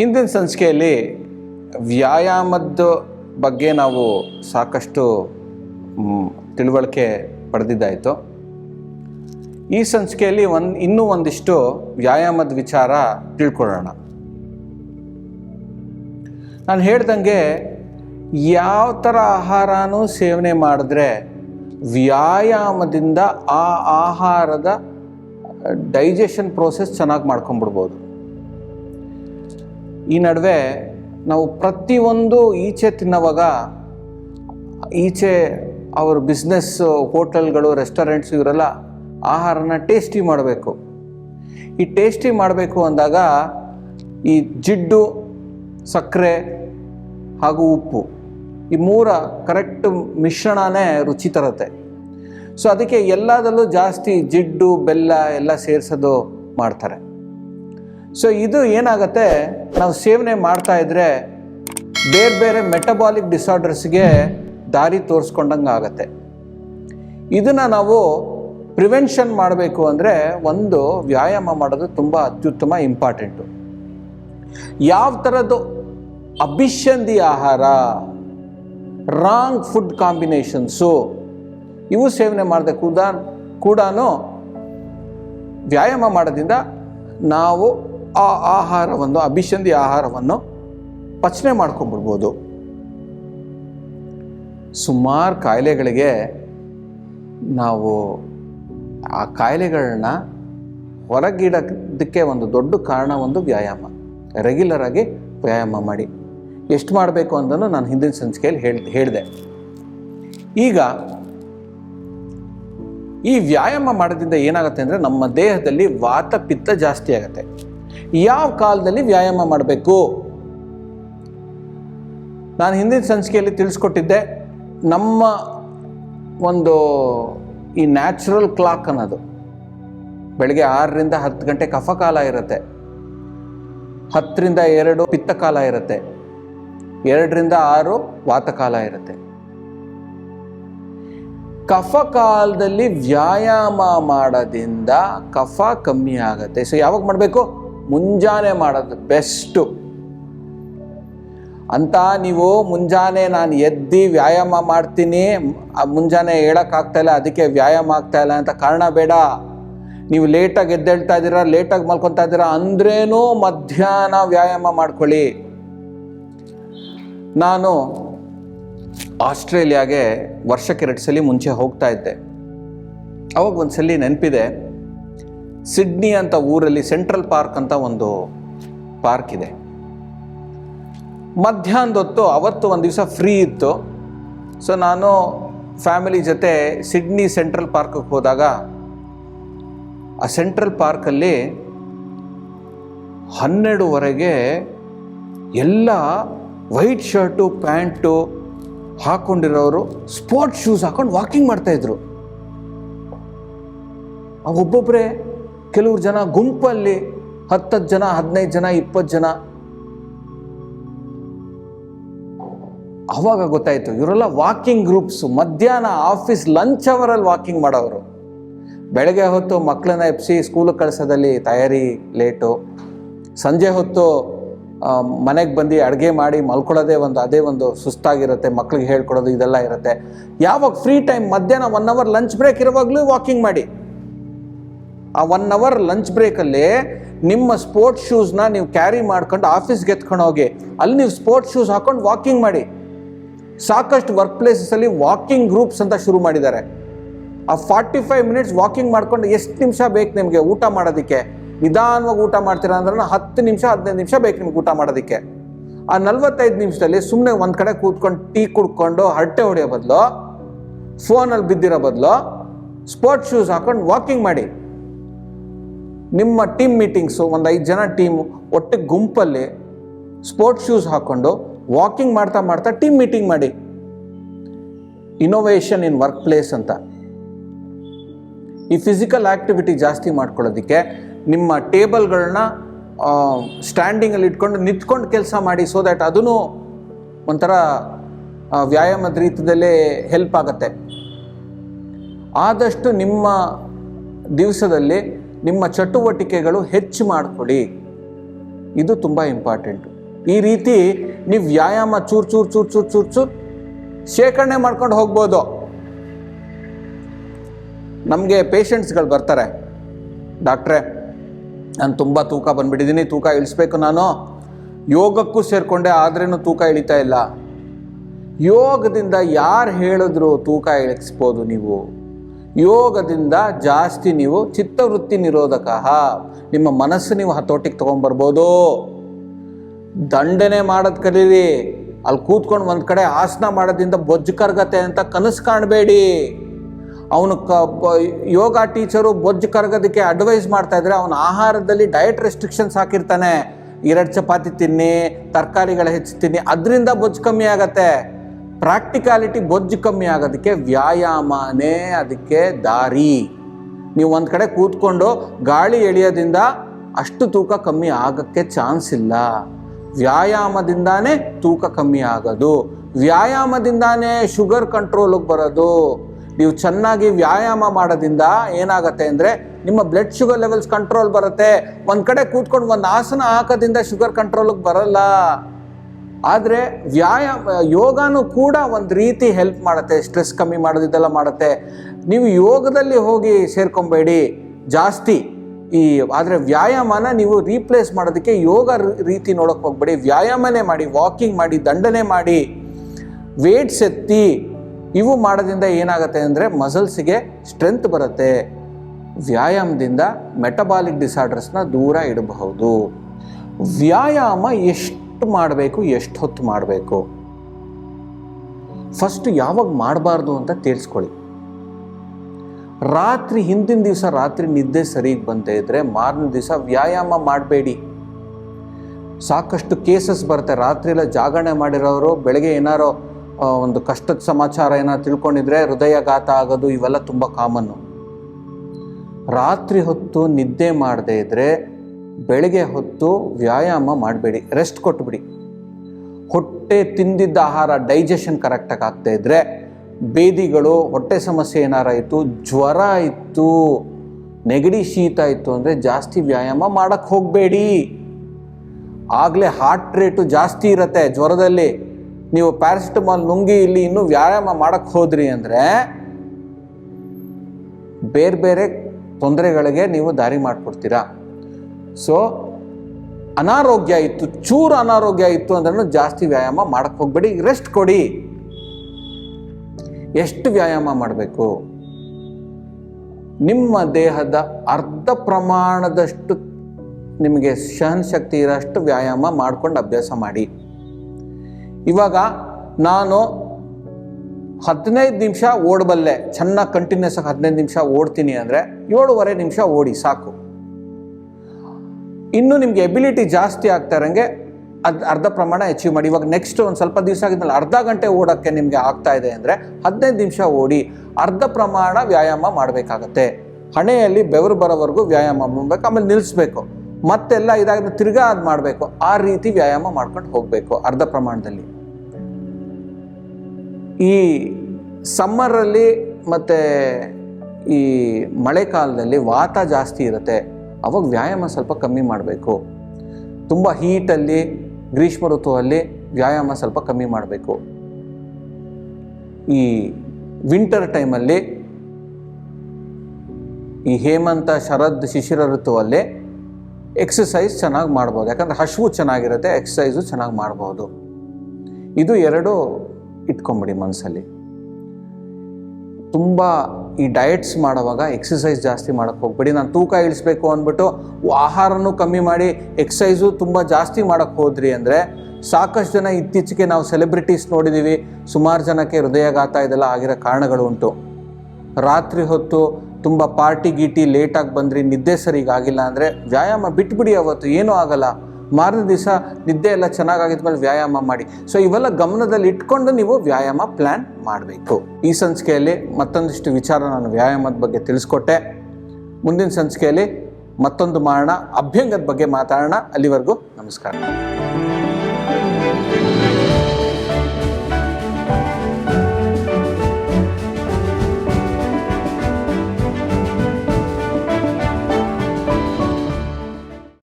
ಹಿಂದಿನ ಸಂಚಿಕೆಯಲ್ಲಿ ವ್ಯಾಯಾಮದ ಬಗ್ಗೆ ನಾವು ಸಾಕಷ್ಟು ತಿಳುವಳಿಕೆ ಪಡೆದಿದ್ದಾಯಿತು. ಈ ಸಂಚಿಕೆಯಲ್ಲಿ ಒಂದು ಇನ್ನೂ ಒಂದಿಷ್ಟು ವ್ಯಾಯಾಮದ ವಿಚಾರ ತಿಳ್ಕೊಳ್ಳೋಣ. ನಾನು ಹೇಳ್ದಂಗೆ ಯಾವ ಥರ ಆಹಾರನೂ ಸೇವನೆ ಮಾಡಿದ್ರೆ ವ್ಯಾಯಾಮದಿಂದ ಆ ಆಹಾರದ ಡೈಜೆಷನ್ ಪ್ರೋಸೆಸ್ ಚೆನ್ನಾಗಿ ಮಾಡ್ಕೊಂಬಿಡ್ಬೋದು ಈ ನಡುವೆ ನಾವು ಪ್ರತಿಯೊಂದು ಈಚೆ ತಿನ್ನೋವಾಗ, ಈಚೆ ಅವ್ರ ಬಿಸ್ನೆಸ್ ಹೋಟೆಲ್ಗಳು ರೆಸ್ಟೋರೆಂಟ್ಸ್ ಇವರೆಲ್ಲ ಆಹಾರನ ಟೇಸ್ಟಿ ಮಾಡಬೇಕು. ಈ ಟೇಸ್ಟಿ ಮಾಡಬೇಕು ಅಂದಾಗ ಈ ಜಿಡ್ಡು, ಸಕ್ಕರೆ ಹಾಗೂ ಉಪ್ಪು, ಈ ಮೂರ ಕರೆಕ್ಟ್ ಮಿಶ್ರಣನೇ ರುಚಿ ತರುತ್ತೆ. ಸೊ ಅದಕ್ಕೆ ಎಲ್ಲದರಲ್ಲೂ ಜಾಸ್ತಿ ಜಿಡ್ಡು, ಬೆಲ್ಲ ಎಲ್ಲ ಸೇರಿಸೋದು ಮಾಡ್ತಾರೆ. ಸೊ ಇದು ಏನಾಗುತ್ತೆ? ನಾವು ಸೇವನೆ ಮಾಡ್ತಾ ಇದ್ರೆ ಬೇರೆ ಬೇರೆ ಮೆಟಬಾಲಿಕ್ ಡಿಸಾರ್ಡರ್ಸ್ಗೆ ದಾರಿ ತೋರಿಸ್ಕೊಂಡಂಗೆ ಆಗತ್ತೆ. ಇದನ್ನು ನಾವು ಪ್ರಿವೆನ್ಷನ್ ಮಾಡಬೇಕು ಅಂದರೆ ಒಂದು ವ್ಯಾಯಾಮ ಮಾಡೋದು ತುಂಬ ಅತ್ಯುತ್ತಮ ಇಂಪಾರ್ಟೆಂಟು ಯಾವ ಥರದ್ದು ಅಭಿಷಂದಿ ಆಹಾರ ರಾಂಗ್ ಫುಡ್ ಕಾಂಬಿನೇಷನ್ಸು ಇವು ಸೇವನೆ ಮಾಡಿದೆ ಕೂಡ ಕೂಡ ವ್ಯಾಯಾಮ ಮಾಡೋದ್ರಿಂದ ನಾವು ಆ ಆಹಾರವನ್ನು ಅಭಿಷಂದಿ ಆಹಾರವನ್ನು ಪಚನೆ ಮಾಡ್ಕೊಂಡ್ಬಿಡ್ಬೋದು. ಸುಮಾರು ಕಾಯಿಲೆಗಳಿಗೆ ನಾವು ಆ ಕಾಯಿಲೆಗಳನ್ನ ಹೊರಗಿಡೋದಕ್ಕೆ ಒಂದು ದೊಡ್ಡ ಕಾರಣ ಒಂದು ವ್ಯಾಯಾಮ. ರೆಗ್ಯುಲರ್ ಆಗಿ ವ್ಯಾಯಾಮ ಮಾಡಿ. ಎಷ್ಟು ಮಾಡಬೇಕು ಅಂದನು ನಾನು ಹಿಂದಿನ ಸಂಚಿಕೆಯಲ್ಲಿ ಹೇಳಿ, ಹೇಳಿದೆ. ಈಗ ಈ ವ್ಯಾಯಾಮ ಮಾಡೋದ್ರಿಂದ ಏನಾಗುತ್ತೆ ಅಂದರೆ ನಮ್ಮ ದೇಹದಲ್ಲಿ ವಾತ ಪಿತ್ತ ಜಾಸ್ತಿ ಆಗುತ್ತೆ. ಯಾವ ಕಾಲದಲ್ಲಿ ವ್ಯಾಯಾಮ ಮಾಡಬೇಕು? ನಾನು ಹಿಂದಿನ ಸಂಚಿಕೆಯಲ್ಲಿ ತಿಳಿಸ್ಕೊಟ್ಟಿದ್ದೆ, ನಮ್ಮ ಒಂದು ಈ ನ್ಯಾಚುರಲ್ ಕ್ಲಾಕ್ ಅನ್ನೋದು, ಬೆಳಗ್ಗೆ ಆರರಿಂದ ಹತ್ತು ಗಂಟೆ ಕಫಕಾಲ ಇರುತ್ತೆ. ಹತ್ತರಿಂದ ಎರಡು ಪಿತ್ತಕಾಲ ಇರುತ್ತೆ. ಎರಡರಿಂದ ಆರು ವಾತಕಾಲ ಇರುತ್ತೆ. ಕಫ ಕಾಲದಲ್ಲಿ ವ್ಯಾಯಾಮ ಮಾಡೋದ್ರಿಂದ ಕಫ ಕಮ್ಮಿ ಆಗುತ್ತೆ. ಸೊ ಯಾವಾಗ ಮಾಡಬೇಕು? ಮುಂಜಾನೆ ಮಾಡೋದು ಬೆಸ್ಟು ಅಂತ ನೀವು ಮುಂಜಾನೆ ನಾನು ಎದ್ದು ವ್ಯಾಯಾಮ ಮಾಡ್ತೀನಿ ಮುಂಜಾನೆ ಹೇಳೋಕ್ಕಾಗ್ತಾ ಇಲ್ಲ, ಅದಕ್ಕೆ ವ್ಯಾಯಾಮ ಆಗ್ತಾ ಇಲ್ಲ ಅಂತ ಕಾರಣ ಬೇಡ. ನೀವು ಲೇಟಾಗಿ ಎದ್ದೇಳ್ತಾ ಇದ್ದೀರಾ ಲೇಟಾಗಿ ಮಲ್ಕೊತಾ ಇದ್ದೀರಾ ಅಂದ್ರೇನೂ ಮಧ್ಯಾಹ್ನ ವ್ಯಾಯಾಮ ಮಾಡ್ಕೊಳ್ಳಿ. ನಾನು ಆಸ್ಟ್ರೇಲಿಯಾಗೆ ವರ್ಷಕ್ಕೆ ಎರಡು ಸಲ ಮುಂಚೆ ಹೋಗ್ತಾ ಇದ್ದೆ. ಅವಾಗ ಒಂದು ಸಲ ನೆನಪಿದೆ. ಸಿಡ್ನಿ ಅಂತ ಊರಲ್ಲಿ ಸೆಂಟ್ರಲ್ ಪಾರ್ಕ್ ಅಂತ ಒಂದು ಪಾರ್ಕ್ ಇದೆ. ಮಧ್ಯಾಹ್ನದೊತ್ತು ಅವತ್ತು ಒಂದು ದಿವಸ ಫ್ರೀ ಇತ್ತು. ಸೊ ನಾನು ಫ್ಯಾಮಿಲಿ ಜೊತೆ ಸಿಡ್ನಿ ಸೆಂಟ್ರಲ್ ಪಾರ್ಕ್ಗೆ ಹೋದಾಗ ಆ ಸೆಂಟ್ರಲ್ ಪಾರ್ಕಲ್ಲಿ ಹನ್ನೆರಡುವರೆಗೆ ಎಲ್ಲ ವೈಟ್ ಶರ್ಟು, ಪ್ಯಾಂಟು ಹಾಕ್ಕೊಂಡಿರೋರು ಸ್ಪೋರ್ಟ್ಸ್ ಶೂಸ್ ಹಾಕೊಂಡು ವಾಕಿಂಗ್ ಮಾಡ್ತಾಯಿದ್ರು ಒಬ್ಬೊಬ್ಬರೇ ಕೆಲವ್ರು ಜನ ಗುಂಪಲ್ಲಿ ಹತ್ತತ್ತು ಜನ, ಹದಿನೈದು ಜನ ಇಪ್ಪತ್ತು ಜನ. ಅವಾಗ ಗೊತ್ತಾಯ್ತು, ಇವರೆಲ್ಲ ವಾಕಿಂಗ್ ಗ್ರೂಪ್ಸು ಮಧ್ಯಾಹ್ನ ಆಫೀಸ್ ಲಂಚ್ ಅವರಲ್ಲಿ ವಾಕಿಂಗ್ ಮಾಡೋರು. ಬೆಳಗ್ಗೆ ಹೊತ್ತು ಮಕ್ಕಳನ್ನ ಎಪ್ಸಿ ಸ್ಕೂಲಿಗೆ ಕಳಿಸೋದಲ್ಲಿ ತಯಾರಿ ಲೇಟು ಸಂಜೆ ಹೊತ್ತು ಮನೆಗೆ ಬಂದು ಅಡುಗೆ ಮಾಡಿ ಮಲ್ಕೊಳ್ಳೋದೇ ಒಂದು, ಅದೇ ಒಂದು ಸುಸ್ತಾಗಿರುತ್ತೆ, ಮಕ್ಳಿಗೆ ಹೇಳ್ಕೊಡೋದು ಇದೆಲ್ಲ ಇರುತ್ತೆ. ಯಾವಾಗ ಫ್ರೀ ಟೈಮ್ ಮಧ್ಯಾಹ್ನ ಒನ್ ಅವರ್ ಲಂಚ್ ಬ್ರೇಕ್ ಇರುವಾಗಲೂ ವಾಕಿಂಗ್ ಮಾಡಿ. ಆ ಒನ್ ಅವರ್ ಲಂಚ್ ಬ್ರೇಕಲ್ಲಿ ನಿಮ್ಮ ಸ್ಪೋರ್ಟ್ಸ್ ಶೂಸ್ನ ನೀವು ಕ್ಯಾರಿ ಮಾಡ್ಕೊಂಡು ಆಫೀಸ್ಗೆ ಎತ್ಕೊಂಡು ಹೋಗಿ. ಅಲ್ಲಿ ನೀವು ಸ್ಪೋರ್ಟ್ಸ್ ಶೂಸ್ ಹಾಕೊಂಡು ವಾಕಿಂಗ್ ಮಾಡಿ. ಸಾಕಷ್ಟು ವರ್ಕ್ ಪ್ಲೇಸಸಲ್ಲಿ ವಾಕಿಂಗ್ ಗ್ರೂಪ್ಸ್ ಅಂತ ಶುರು ಮಾಡಿದ್ದಾರೆ. ಆ ಫಾರ್ಟಿ ಫೈವ್ ಮಿನಿಟ್ಸ್ ವಾಕಿಂಗ್ ಮಾಡ್ಕೊಂಡು ಎಷ್ಟು ನಿಮಿಷ ಬೇಕು ನಿಮಗೆ ಊಟ ಮಾಡೋದಕ್ಕೆ? ನಿಧಾನವಾಗಿ ಊಟ ಮಾಡ್ತೀರಾ ಅಂದ್ರೆ ಹತ್ತು ನಿಮಿಷ, ಹದಿನೈದು ನಿಮಿಷ ಬೇಕು ನಿಮ್ಗೆ ಊಟ ಮಾಡೋದಕ್ಕೆ. ಆ ನಲ್ವತ್ತೈದು ನಿಮಿಷದಲ್ಲಿ ಸುಮ್ಮನೆ ಒಂದು ಕಡೆ ಕೂತ್ಕೊಂಡು ಟೀ ಕುಡ್ಕೊಂಡು ಹರಟೆ ಹೊಡೆಯೋ ಬದಲು ಫೋನಲ್ಲಿ ಬಿದ್ದಿರೋ ಬದಲು ಸ್ಪೋರ್ಟ್ಸ್ ಶೂಸ್ ಹಾಕೊಂಡು ವಾಕಿಂಗ್ ಮಾಡಿ. ನಿಮ್ಮ ಟೀಮ್ ಮೀಟಿಂಗ್ಸು ಒಂದು ಐದು ಜನ ಟೀಮ್ ಒಟ್ಟು ಗುಂಪಲ್ಲಿ ಸ್ಪೋರ್ಟ್ಸ್ ಶೂಸ್ ಹಾಕ್ಕೊಂಡು ವಾಕಿಂಗ್ ಮಾಡ್ತಾ ಮಾಡ್ತಾ ಟೀಮ್ ಮೀಟಿಂಗ್ ಮಾಡಿ. ಇನೋವೇಷನ್ ಇನ್ ವರ್ಕ್ ಪ್ಲೇಸ್ ಅಂತ. ಈ ಫಿಸಿಕಲ್ ಆ್ಯಕ್ಟಿವಿಟಿ ಜಾಸ್ತಿ ಮಾಡ್ಕೊಳ್ಳೋದಕ್ಕೆ ನಿಮ್ಮ ಟೇಬಲ್ಗಳನ್ನ ಸ್ಟ್ಯಾಂಡಿಂಗಲ್ಲಿ ಇಟ್ಕೊಂಡು ನಿಂತ್ಕೊಂಡು ಕೆಲಸ ಮಾಡಿ ಸೊ ದ್ಯಾಟ್ ಅದೂ ಒಂಥರ ವ್ಯಾಯಾಮದ ರೀತಿಯಲ್ಲೇ ಹೆಲ್ಪ್ ಆಗುತ್ತೆ. ಆದಷ್ಟು ನಿಮ್ಮ ದಿವಸದಲ್ಲಿ ನಿಮ್ಮ ಚಟುವಟಿಕೆಗಳು ಹೆಚ್ಚು ಮಾಡಿಕೊಡಿ. ಇದು ತುಂಬ ಇಂಪಾರ್ಟೆಂಟು ಈ ರೀತಿ ನೀವು ವ್ಯಾಯಾಮ ಚೂರು ಚೂರು ಚೂರು ಚೂರು ಚೂರು ಚೂರು ಶೇಖರಣೆ ಮಾಡ್ಕೊಂಡು ಹೋಗ್ಬೋದು. ನಮಗೆ ಪೇಷಂಟ್ಸ್ಗಳು ಬರ್ತಾರೆ. ಡಾಕ್ಟ್ರೆ, ನಾನು ತುಂಬ ತೂಕ ಬಂದ್ಬಿಟ್ಟಿದ್ದೀನಿ ತೂಕ ಇಳಿಸ್ಬೇಕು ನಾನು. ಯೋಗಕ್ಕೂ ಸೇರಿಕೊಂಡೆ, ಆದ್ರೇನು ತೂಕ ಇಳಿತಾ ಇಲ್ಲ. ಯೋಗದಿಂದ ಯಾರು ಹೇಳಿದ್ರು ತೂಕ ಇಳಿಸ್ಬೋದು ನೀವು? ಯೋಗದಿಂದ ಜಾಸ್ತಿ ನೀವು ಚಿತ್ತವೃತ್ತಿ ನಿರೋಧಕ. ನಿಮ್ಮ ಮನಸ್ಸು ನೀವು ಹತೋಟಿಗೆ ತೊಗೊಂಡ್ಬರ್ಬೋದು ದಂಡನೆ ಮಾಡೋದು ಕಲೀರಿ. ಅಲ್ಲಿ ಕೂತ್ಕೊಂಡು ಒಂದು ಕಡೆ ಆಸನ ಮಾಡೋದ್ರಿಂದ ಬೊಜ್ಜು ಕರ್ಗತೆ ಅಂತ ಕನಸು ಕಾಣಬೇಡಿ. ಅವನು ಕ ಯೋಗ ಟೀಚರು ಬೊಜ್ಜು ಕರಗೋದಕ್ಕೆ ಅಡ್ವೈಸ್ ಮಾಡ್ತಾ ಇದ್ರೆ ಅವನ ಆಹಾರದಲ್ಲಿ ಡಯಟ್ ರೆಸ್ಟ್ರಿಕ್ಷನ್ಸ್ ಹಾಕಿರ್ತಾನೆ. ಎರಡು ಚಪಾತಿ ತಿನ್ನಿ, ತರಕಾರಿಗಳು ಹೆಚ್ಚು ತಿನ್ನಿ, ಅದರಿಂದ ಬೊಜ್ಜು ಕಮ್ಮಿ ಆಗತ್ತೆ. ಪ್ರಾಕ್ಟಿಕಾಲಿಟಿ ಬೊಜ್ಜು ಕಮ್ಮಿ ಆಗೋದಕ್ಕೆ ವ್ಯಾಯಾಮನೇ ಅದಕ್ಕೆ ದಾರಿ. ನೀವು ಒಂದು ಕಡೆ ಕೂತ್ಕೊಂಡು ಗಾಳಿ ಎಳೆಯೋದಿಂದ ಅಷ್ಟು ತೂಕ ಕಮ್ಮಿ ಆಗಕ್ಕೆ ಚಾನ್ಸ್ ಇಲ್ಲ. ವ್ಯಾಯಾಮದಿಂದಾನೇ ತೂಕ ಕಮ್ಮಿ ಆಗೋದು. ವ್ಯಾಯಾಮದಿಂದಾನೇ ಶುಗರ್ ಕಂಟ್ರೋಲಿಗೆ ಬರೋದು. ನೀವು ಚೆನ್ನಾಗಿ ವ್ಯಾಯಾಮ ಮಾಡೋದಿಂದ ಏನಾಗತ್ತೆ ಅಂದರೆ ನಿಮ್ಮ ಬ್ಲಡ್ ಶುಗರ್ ಲೆವೆಲ್ಸ್ ಕಂಟ್ರೋಲ್ ಬರುತ್ತೆ. ಒಂದು ಕಡೆ ಕೂತ್ಕೊಂಡು ಒಂದು ಆಸನ ಹಾಕೋದಿಂದ ಶುಗರ್ ಕಂಟ್ರೋಲಿಗೆ ಬರಲ್ಲ. ಆದರೆ ವ್ಯಾಯಾಮ, ಯೋಗನೂ ಕೂಡ ಒಂದು ರೀತಿ ಹೆಲ್ಪ್ ಮಾಡುತ್ತೆ ಸ್ಟ್ರೆಸ್ ಕಮ್ಮಿ ಮಾಡೋದಿದ್ದೆಲ್ಲ ಮಾಡುತ್ತೆ. ನೀವು ಯೋಗದಲ್ಲಿ ಹೋಗಿ ಸೇರ್ಕೊಬೇಡಿ, ಜಾಸ್ತಿ. ಈ, ಆದರೆ ವ್ಯಾಯಾಮನ ನೀವು ರೀಪ್ಲೇಸ್ ಮಾಡೋದಕ್ಕೆ ಯೋಗ ರೀತಿ ನೋಡೋಕೆ ಹೋಗ್ಬೇಡಿ. ವ್ಯಾಯಾಮನೇ ಮಾಡಿ ವಾಕಿಂಗ್ ಮಾಡಿ, ದಂಡನೆ ಮಾಡಿ ವೇಟ್ಸ್ ಎತ್ತಿ ಇವು ಮಾಡೋದ್ರಿಂದ ಏನಾಗುತ್ತೆ ಅಂದರೆ ಮಸಲ್ಸ್ಗೆ ಸ್ಟ್ರೆಂತ್ ಬರುತ್ತೆ. ವ್ಯಾಯಾಮದಿಂದ ಮೆಟಬಾಲಿಕ್ ಡಿಸಾರ್ಡರ್ಸ್ನ ದೂರ ಇಡಬಹುದು. ವ್ಯಾಯಾಮ ಎಷ್ಟು ಮಾಡಬೇಕು, ಎಷ್ಟು ಹೊತ್ತು ಮಾಡಬೇಕು? ಫಸ್ಟ್ ಯಾವಾಗ ಮಾಡಬಾರ್ದು ಅಂತ ತಿಳಿಸ್ಕೊಳ್ಳಿ. ರಾತ್ರಿ ಹಿಂದಿನ ದಿವಸ ರಾತ್ರಿ ನಿದ್ದೆ ಸರಿಗೆ ಬಂದೇ ಇದ್ರೆ ಮಾರನೇ ದಿವಸ ವ್ಯಾಯಾಮ ಮಾಡಬೇಡಿ. ಸಾಕಷ್ಟು ಕೇಸಸ್ ಬರುತ್ತೆ. ರಾತ್ರಿ ಎಲ್ಲ ಜಾಗರಣೆ ಮಾಡಿರೋರು, ಬೆಳಗ್ಗೆ ಏನಾರೋ ಒಂದು ಕಷ್ಟದ ಸಮಾಚಾರ ಏನಾರು ತಿಳ್ಕೊಂಡಿದ್ರೆ ಹೃದಯಘಾತ ಆಗೋದು ಇವೆಲ್ಲ ತುಂಬ ಕಾಮನ್ನು. ರಾತ್ರಿ ಹೊತ್ತು ನಿದ್ದೆ ಮಾಡದೇ ಇದ್ದರೆ ಬೆಳಗ್ಗೆ ಹೊತ್ತು ವ್ಯಾಯಾಮ ಮಾಡಬೇಡಿ ರೆಸ್ಟ್ ಕೊಟ್ಬಿಡಿ. ಹೊಟ್ಟೆ ತಿಂದಿದ್ದ ಆಹಾರ ಡೈಜೆಷನ್ ಕರೆಕ್ಟಾಗಿ ಆಗ್ತಾ ಇದ್ದರೆ ಬೇದಿಗಳು, ಹೊಟ್ಟೆ ಸಮಸ್ಯೆ ಏನಾರ ಇತ್ತು, ಜ್ವರ ಇತ್ತು, ನೆಗಡಿ ಶೀತ ಇತ್ತು ಅಂದರೆ ಜಾಸ್ತಿ ವ್ಯಾಯಾಮ ಮಾಡೋಕ್ಕೆ ಹೋಗಬೇಡಿ. ಆಗಲೇ ಹಾರ್ಟ್ ರೇಟು ಜಾಸ್ತಿ ಇರುತ್ತೆ ಜ್ವರದಲ್ಲಿ. ನೀವು ಪ್ಯಾರಾಸಿಟಮಾಲ್ ನುಂಗಿ ಇಲ್ಲಿ ಇನ್ನೂ ವ್ಯಾಯಾಮ ಮಾಡೋಕ್ಕೆ ಹೋದ್ರಿ ಅಂದರೆ ಬೇರೆ ಬೇರೆ ತೊಂದರೆಗಳಿಗೆ ನೀವು ದಾರಿ ಮಾಡಿಕೊಡ್ತೀರಾ. ಸೊ ಅನಾರೋಗ್ಯ ಇತ್ತು, ಚೂರು ಅನಾರೋಗ್ಯ ಇತ್ತು ಅಂದ್ರೂ ಜಾಸ್ತಿ ವ್ಯಾಯಾಮ ಮಾಡಕ್ಕೆ ಹೋಗ್ಬೇಡಿ ರೆಸ್ಟ್ ಕೊಡಿ. ಎಷ್ಟು ವ್ಯಾಯಾಮ ಮಾಡಬೇಕು? ನಿಮ್ಮ ದೇಹದ ಅರ್ಧ ಪ್ರಮಾಣದಷ್ಟು ನಿಮಗೆ ಸಹನ ಶಕ್ತಿ ಇರೋಷ್ಟು ವ್ಯಾಯಾಮ ಮಾಡ್ಕೊಂಡು ಅಭ್ಯಾಸ ಮಾಡಿ. ಇವಾಗ ನಾನು ಹದಿನೈದು ನಿಮಿಷ ಓಡಬಲ್ಲೆ, ಚೆನ್ನಾಗಿ ಕಂಟಿನ್ಯೂಸ್ ಆಗಿ ಹದಿನೈದು ನಿಮಿಷ ಓಡ್ತೀನಿ ಅಂದರೆ ಏಳುವರೆ ನಿಮಿಷ ಓಡಿ, ಸಾಕು. ಇನ್ನು ನಿಮಗೆ ಎಬಿಲಿಟಿ ಜಾಸ್ತಿ ಆಗ್ತಾ ಇರೋಂಗೆ ಅದು ಅರ್ಧ ಪ್ರಮಾಣ ಅಚೀವ್ ಮಾಡಿ. ಇವಾಗ ನೆಕ್ಸ್ಟ್ ಒಂದು ಸ್ವಲ್ಪ ದಿವಸ ಆಗಿದ್ಮೇಲೆ ಅರ್ಧ ಗಂಟೆ ಓಡೋಕ್ಕೆ ನಿಮಗೆ ಆಗ್ತಾ ಇದೆ ಅಂದರೆ ಹದಿನೈದು ನಿಮಿಷ ಓಡಿ ಅರ್ಧ ಪ್ರಮಾಣ ವ್ಯಾಯಾಮ ಮಾಡಬೇಕಾಗತ್ತೆ. ಹಣೆಯಲ್ಲಿ ಬೆವರು ಬರೋವರೆಗೂ ವ್ಯಾಯಾಮ ಮಾಡಬೇಕು, ಆಮೇಲೆ ನಿಲ್ಲಿಸ್ಬೇಕು ಮತ್ತೆಲ್ಲ ಇದಾಗಿದ್ರೆ ತಿರ್ಗಾ ಅದು ಮಾಡಬೇಕು. ಆ ರೀತಿ ವ್ಯಾಯಾಮ ಮಾಡ್ಕೊಂಡು ಹೋಗಬೇಕು ಅರ್ಧ ಪ್ರಮಾಣದಲ್ಲಿ. ಈ ಸಮ್ಮರಲ್ಲಿ ಮತ್ತು ಈ ಮಳೆಕಾಲದಲ್ಲಿ ವಾತ ಜಾಸ್ತಿ ಇರುತ್ತೆ. ಅವಾಗ ವ್ಯಾಯಾಮ ಸ್ವಲ್ಪ ಕಮ್ಮಿ ಮಾಡಬೇಕು. ತುಂಬ ಹೀಟಲ್ಲಿ ಗ್ರೀಷ್ಮ ಋತುವಲ್ಲಿ ವ್ಯಾಯಾಮ ಸ್ವಲ್ಪ ಕಮ್ಮಿ ಮಾಡಬೇಕು. ಈ ವಿಂಟರ್ ಟೈಮಲ್ಲಿ ಈ ಹೇಮಂತ ಶರದ್ ಶಿಶಿರ ಋತುವಲ್ಲಿ ಎಕ್ಸಸೈಸ್ ಚೆನ್ನಾಗಿ ಮಾಡ್ಬೋದು. ಯಾಕಂದರೆ ಹಶುವು ಚೆನ್ನಾಗಿರುತ್ತೆ ಎಕ್ಸಸೈಸು ಚೆನ್ನಾಗಿ ಮಾಡ್ಬೋದು. ಇದು ಎರಡು ಇಟ್ಕೊಂಬಿಡಿ ಮನಸ್ಸಲ್ಲಿ ತುಂಬ ಈ ಡಯಟ್ಸ್ ಮಾಡುವಾಗ ಎಕ್ಸಸೈಸ್ ಜಾಸ್ತಿ ಮಾಡೋಕ್ಕೆ ಹೋಗ್ಬೇಡಿ. ನಾನು ತೂಕ ಇಳಿಸ್ಬೇಕು ಅಂದ್ಬಿಟ್ಟು ಆಹಾರನೂ ಕಮ್ಮಿ ಮಾಡಿ ಎಕ್ಸಸೈಸು ತುಂಬ ಜಾಸ್ತಿ ಮಾಡೋಕ್ಕೆ ಹೋದ್ರಿ ಅಂದರೆ ಸಾಕಷ್ಟು ಜನ ಇತ್ತೀಚೆಗೆ ನಾವು ಸೆಲೆಬ್ರಿಟೀಸ್ ನೋಡಿದ್ದೀವಿ ಸುಮಾರು ಜನಕ್ಕೆ ಹೃದಯಾಘಾತ ಇದೆಲ್ಲ ಆಗಿರೋ ಕಾರಣಗಳು ಉಂಟು. ರಾತ್ರಿ ಹೊತ್ತು ತುಂಬ ಪಾರ್ಟಿ ಗೀಟಿ ಲೇಟಾಗಿ ಬಂದ್ರಿ, ನಿದ್ದೆ ಸರಿಗಾಗಿಲ್ಲ ಅಂದರೆ ವ್ಯಾಯಾಮ ಬಿಟ್ಬಿಡಿ ಅವತ್ತು, ಏನೂ ಆಗಲ್ಲ. ಮಾರನೇ ದಿವಸ ನಿದ್ದೆ ಎಲ್ಲ ಚೆನ್ನಾಗಾಗಿದ್ಮೇಲೆ ವ್ಯಾಯಾಮ ಮಾಡಿ. ಸೊ ಇವೆಲ್ಲ ಗಮನದಲ್ಲಿ ಇಟ್ಕೊಂಡು ನೀವು ವ್ಯಾಯಾಮ ಪ್ಲ್ಯಾನ್ ಮಾಡಬೇಕು. ಈ ಸಂಚಿಕೆಯಲ್ಲಿ ಮತ್ತೊಂದಿಷ್ಟು ವಿಚಾರ ನಾನು ವ್ಯಾಯಾಮದ ಬಗ್ಗೆ ತಿಳಿಸ್ಕೊಟ್ಟೆ. ಮುಂದಿನ ಸಂಚಿಕೆಯಲ್ಲಿ ಮತ್ತೊಂದು ಮಾಡೋಣ ಅಭ್ಯಂಗದ ಬಗ್ಗೆ ಮಾತಾಡೋಣ. ಅಲ್ಲಿವರೆಗೂ ನಮಸ್ಕಾರ.